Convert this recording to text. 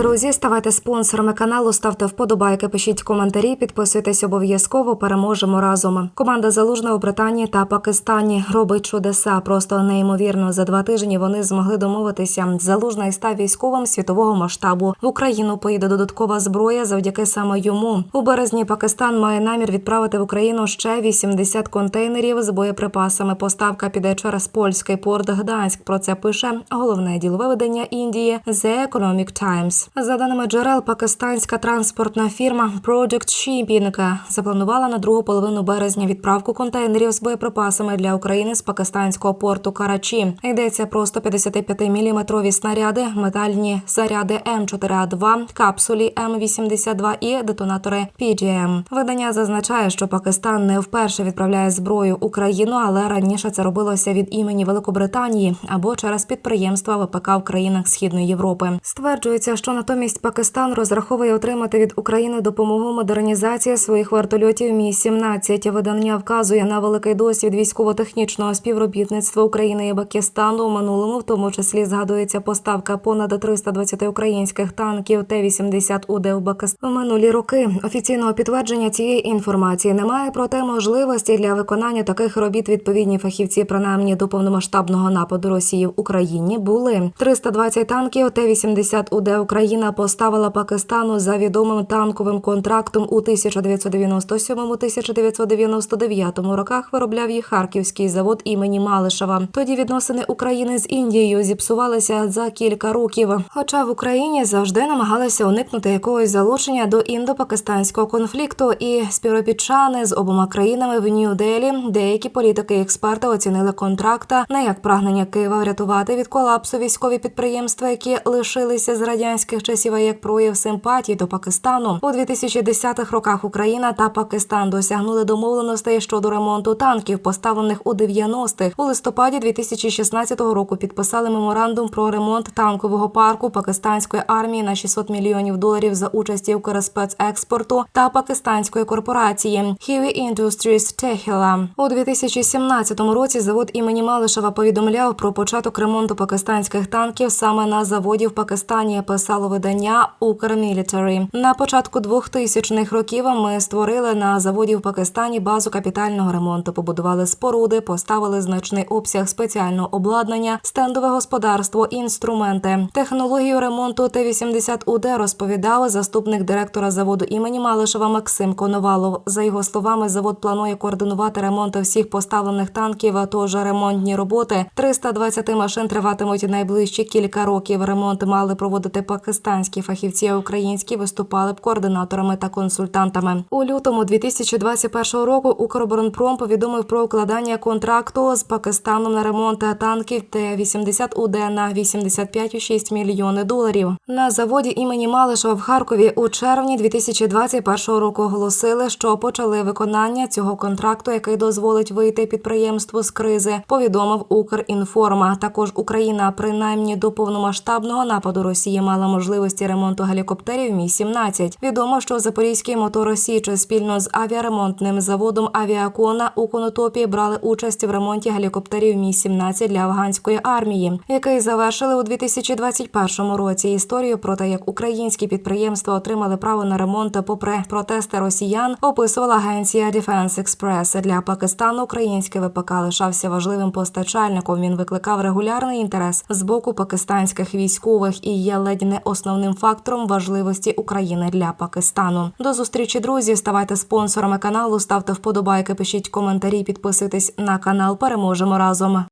Друзі, ставайте спонсорами каналу, ставте вподобайки, пишіть коментарі, підписуйтесь обов'язково. Переможемо разом. Команда залужна у Британії та Пакистані робить чудеса. Просто неймовірно. За два тижні вони змогли домовитися. Залужна і став військовим світового масштабу. В Україну поїде додаткова зброя завдяки саме йому. У березні Пакистан має намір відправити в Україну ще 80 контейнерів з боєприпасами. Поставка піде через польський порт Гданськ. Про це пише головне ділове видання Індії The Economic Times. За даними джерел, пакистанська транспортна фірма Project Shipping запланувала на другу половину березня відправку контейнерів з боєприпасами для України з пакистанського порту Карачі. Йдеться про 155-мм снаряди, метальні заряди М4А2, капсулі М82 і детонатори PGM. Видання зазначає, що Пакистан не вперше відправляє зброю Україну, але раніше це робилося від імені Великобританії або через підприємства ВПК в країнах Східної Європи. Стверджується, що натомість Пакистан розраховує отримати від України допомогу модернізації своїх вертольотів Мі 17 Видання вказує на великий досвід військово-технічного співробітництва України і Пакистану у минулому, в тому числі згадується поставка понад 320 українських танків Т-80 УД в Пакистан. У минулі роки офіційного підтвердження цієї інформації немає. Проте можливості для виконання таких робіт відповідні фахівці, принаймні до повномасштабного нападу Росії в Україні, були 320 танків Т-80 УД Україна поставила Пакистану за відомим танковим контрактом у 1997-1999 роках. Виробляв їх харківський завод імені Малишева. Тоді відносини України з Індією зіпсувалися за кілька років. Хоча в Україні завжди намагалися уникнути якогось залучення до індо-пакистанського конфлікту, і співробітчани з обома країнами в Нью-Делі деякі політики і експерти оцінили контракта не як прагнення Києва врятувати від колапсу військові підприємства, які лишилися з радянських часів, а як прояв симпатії до Пакистану у 2010-х роках Україна та Пакистан досягнули домовленостей щодо ремонту танків, поставлених у 90-х. У листопаді 2016 року підписали меморандум про ремонт танкового парку пакистанської армії на 600 мільйонів доларів за участі Укрспецекспорту та пакистанської корпорації Heavy Industries Tehila. У 2017 році завод імені Малишева повідомляв про початок ремонту пакистанських танків саме на заводі в Пакистані. Писало видання Укрмілітарі. На початку 2000-х років ми створили на заводі в Пакистані базу капітального ремонту. Побудували споруди, поставили значний обсяг спеціального обладнання, стендове господарство, інструменти. Технологію ремонту Т-80 УД розповідав заступник директора заводу імені Малишева Максим Коновалов. За його словами, завод планує координувати ремонт всіх поставлених танків. а Тож ремонтні роботи 320 машин триватимуть найближчі кілька років. Ремонт мали проводити пакистанські фахівці, а українські виступали б координаторами та консультантами. У лютому 2021 року Укроборонпром повідомив про укладання контракту з Пакистаном на ремонт танків Т-80 УД на 85,6 мільйони доларів. На заводі імені Малишева в Харкові у червні 2021 року оголосили, що почали виконання цього контракту, який дозволить вийти підприємству з кризи. Повідомив Укрінформа. Також Україна, принаймні до повномасштабного нападу Росії, мала можливості ремонту гелікоптерів Мі 17 Відомо, що Запорізький мотор Січ спільно з авіаремонтним заводом Авіакона у Конотопі брали участь в ремонті гелікоптерів Мі 17 для афганської армії, який завершили у 2021 році. Історію про те, як українські підприємства отримали право на ремонт попри протести росіян, описувала агенція Defense Express. для Пакистану. Український ВПК лишався важливим постачальником. Він викликав регулярний інтерес з боку пакистанських військових і є ледь не основним фактором важливості України для Пакистану. До зустрічі, друзі. Ставайте спонсорами каналу, ставте вподобайки, пишіть коментарі, підписуйтесь на канал. Переможемо разом.